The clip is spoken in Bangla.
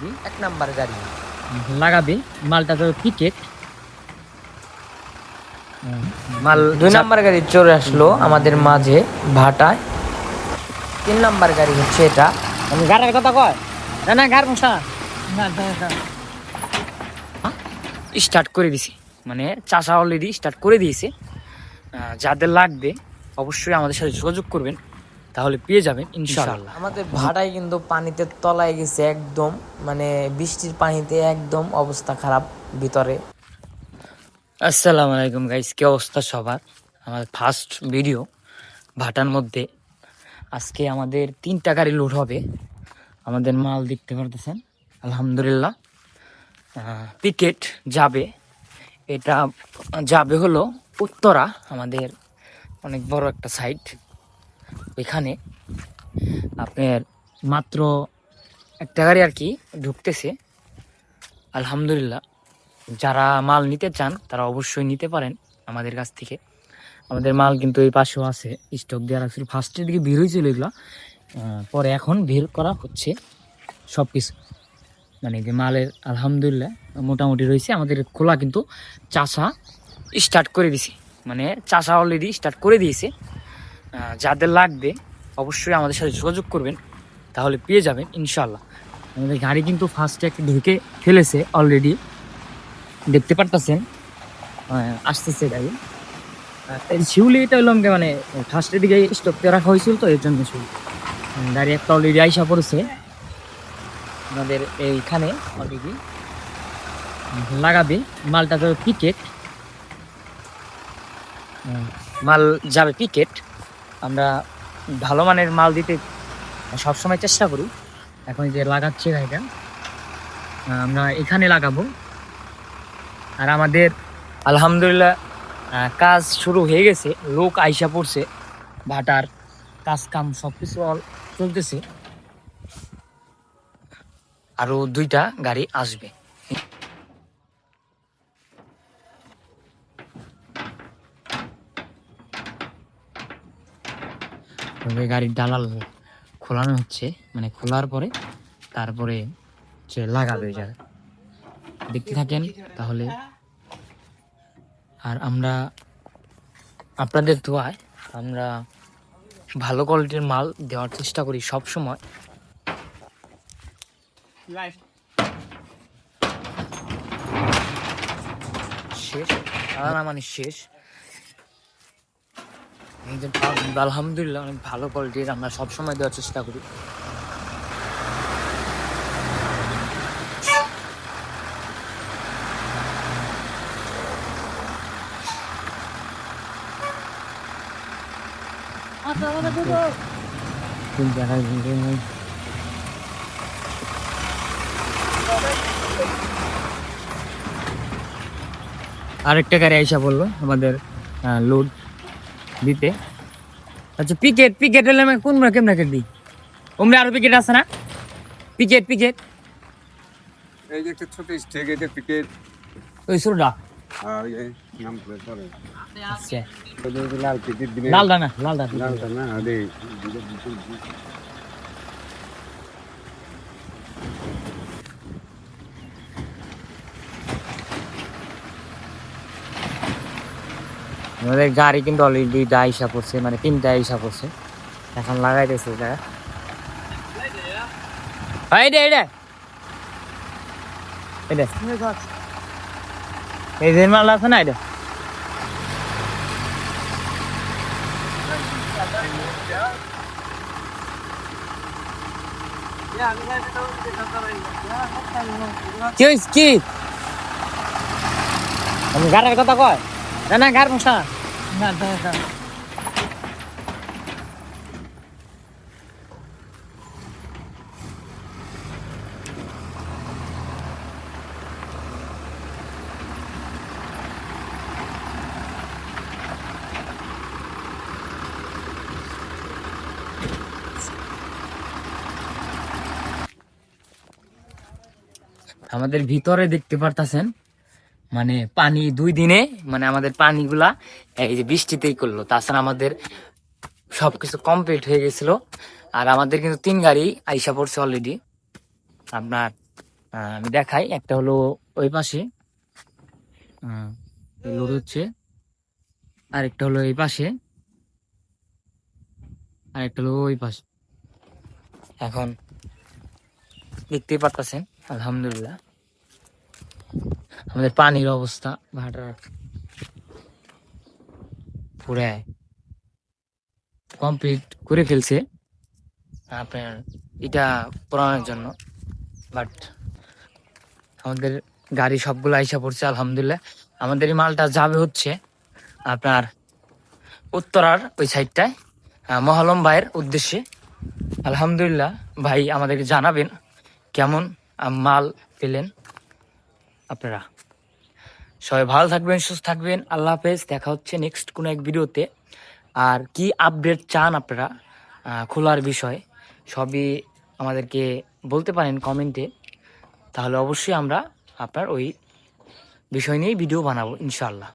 অলরেডি এক নাম্বার গাড়ি। লাগাবে মালটা তো টিকেট মাল দুই নাম্বার গাড়ি চলে আসলো আমাদের মাঝে ভাটায়। তিন নাম্বার গাড়ি হচ্ছে এটা। আমি গাড়ির কথা কয়? না না গাড় মশা স্টার্ট করে দিছি। মানে চাষা অলরেডি স্টার্ট করে দিয়েছে। যাদের লাগবে অবশ্যই আমাদের সাথে যোগাযোগ করবেন। তাহলে পেয়ে যাবেন ইনশাআল্লাহ। আমাদের ভাটায় কিন্তু পানিতে তলায় গেছে একদম মানে বৃষ্টির পানিতে একদম অবস্থা খারাপ ভিতরে। আসসালামু আলাইকুম গাইস কি অবস্থা সবার? আমার ফার্স্ট ভিডিও ভাটার মধ্যে। আজকে আমাদের তিনটা গাড়ি লোড হবে। আমাদের মাল দেখতে পারতেছেন আলহামদুলিল্লাহ। পিকেট যাবে। এটা যাবে হলো উত্তরা আমাদের অনেক বড় একটা সাইট ওইখানে আপনার মাত্র একটা গাড়ি আর কি ঢুকতেছে। আলহামদুলিল্লাহ, যারা মাল নিতে চান, তারা অবশ্যই নিতে পারেন আমাদের কাছ থেকে। আমাদের মাল কিন্তু এই পাশেও আছে স্টক দেওয়া রাখছিল ফার্স্টের দিকে ভিড় হয়েছিল এগুলো পরে এখন ভিড় করা হচ্ছে সব কিছু মানে যে মালের আলহামদুলিল্লাহ মোটামুটি রয়েছে, আমাদের খোলা কিন্তু চাষা স্টার্ট করে দিছে। মানে চাষা অলরেডি স্টার্ট করে দিয়েছে। যাদের লাগবে অবশ্যই আমাদের সাথে যোগাযোগ করবেন তাহলে পেয়ে যাবেন ইনশাল্লাহ আমাদের গাড়ি কিন্তু ফার্স্টে একটা ঢুকে ফেলেছে অলরেডি দেখতে পারতেছেন? আসতেছে গাড়ি। শিউলি এটা হলো আমাকে মানে ফার্স্টের দিকে স্টক দিয়ে রাখা হয়েছিল তো এর জন্য শিউলি। উম, গাড়ি একটা অলরেডি আইসা পড়েছে। আমাদের এইখানে অলরেডি লাগাবে। মালটা তো পিকেট মাল যাবে পিকেট আমরা ভালো মানের মাল দিতে সবসময় চেষ্টা করি। এখন যে লাগাচ্ছে আহ, আমরা এখানে লাগাবো। আর আমাদের আলহামদুলিল্লাহ কাজ শুরু হয়ে গেছে লোক আইসা পড়ছে ভাটার কাজ কাম সব কিছু চলতেছে। আরও দুইটা গাড়ি আসবে। তবে গাড়ির ডালাল খোলানো হচ্ছে মানে খোলার পরে তারপরে হচ্ছে লাগাবে যা। দেখতে থাকেন তাহলে আর আমরা আপনাদের দোয়ায় আমরা ভালো কোয়ালিটির মাল দেওয়ার চেষ্টা করি সব সময়। শেষ মানে শেষ। আলহামদুলিল্লাহ অনেক ভালো কোয়ালিটির আমরা সবসময় দেওয়ার চেষ্টা করি। জায়গায় ঘুরে নেই আরেকটা গাড়ি আইসা বলল আমাদের লোড দিতে। আচ্ছা পিকেট পিকেট এলে আমি কোন কেমন কেমন দিই? ওমরা আরও পিকেট আছে না? পিকেট পিকেট এই যে একটা ছোট স্টেক এটা পিকেট ওই ছোটটা? আর এই নাম করে পরে আচ্ছা। লাল পিকেট দিনে দানা না লালটা। লালটা না আরে। আমাদের গাড়ি কিন্তু অলরেডি দুইটা আইসা পড়ছে মানে তিনটা আইসা পড়ছে। এখন লাগাইতেছে এটা। এই রে এই রে এই যে মাল আছে না এটা কি গাড়ির কথা কয়? না না না। আমাদের ভিতরে দেখতে পারতাছেন মানে পানি দুই দিনে মানে আমাদের পানিগুলা এই যে বৃষ্টিতেই করল। তাছাড়া আমাদের সবকিছু কমপ্লিট হয়ে গেছিল। আর আমাদের কিন্তু তিন গাড়ি আইসা পড়ছে অলরেডি আপনার আমি দেখাই। একটা হলো ওই পাশে। লোড হচ্ছে। আর একটা হলো এই পাশে। আর একটা হলো ওই পাশে। এখন দেখতেই পারতেছেন, আলহামদুলিল্লাহ। আমাদের পানির অবস্থা, ভাটার পুরাই কমপ্লিট করে ফেলছে আপনার এটা পুরানোর জন্য। বাট আমাদের গাড়ি সবগুলো আইসা পড়ছে, আলহামদুলিল্লাহ। আমাদের এই মালটা যাবে হচ্ছে আপনার উত্তরার ওই সাইডটায় মহলম ভাইয়ের উদ্দেশ্যে। আলহামদুলিল্লাহ, ভাই আমাদেরকে জানাবেন কেমন মাল পেলেন। আপনারা। সবাই ভালো থাকবেন, সুস্থ থাকবেন। আল্লাহ হাফেজ। দেখা হচ্ছে নেক্সট কোনো এক ভিডিওতে। আর কি আপডেট চান আপনারা খোলার বিষয়, সবই আমাদেরকে বলতে পারেন কমেন্টে তাহলে অবশ্যই আমরা আপনার ওই বিষয় নিয়েই ভিডিও বানাবো ইনশাল্লাহ